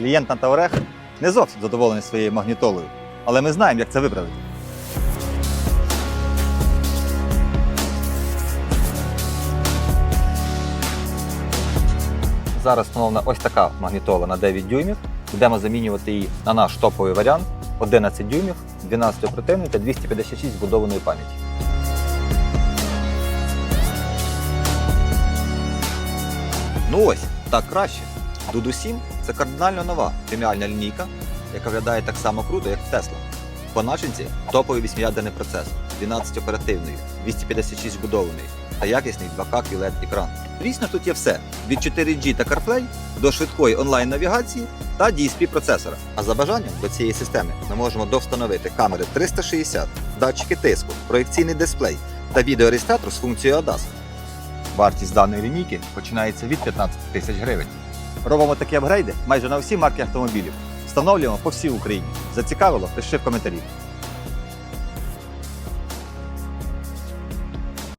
Клієнт на Таорех не зовсім задоволений своєю магнітолою, але ми знаємо, як це виправити. Зараз встановлена ось така магнітола на 9 дюймів. Йдемо замінювати її на наш топовий варіант 11 дюймів, 12 оперативної та 256 збудованої пам'яті. Ну ось, так краще. Дуду 7 це кардинально нова преміальна лінійка, яка виглядає так само круто, як в Tesla. По начинці топовий 8-ядерний процесор, 12 оперативної, 256 вбудованої та якісний 2К QLED екран. Звісно, тут є все: від 4G та CarPlay до швидкої онлайн-навігації та DSP процесора. А за бажанням до цієї системи ми можемо довстановити камери 360, датчики тиску, проєкційний дисплей та відеореєстратор з функцією ADAS. Вартість даної лінійки починається від 15 тисяч гривень. Робимо такі апгрейди майже на всі марки автомобілів. Встановлюємо по всій Україні. Зацікавило? Пиши в коментарі.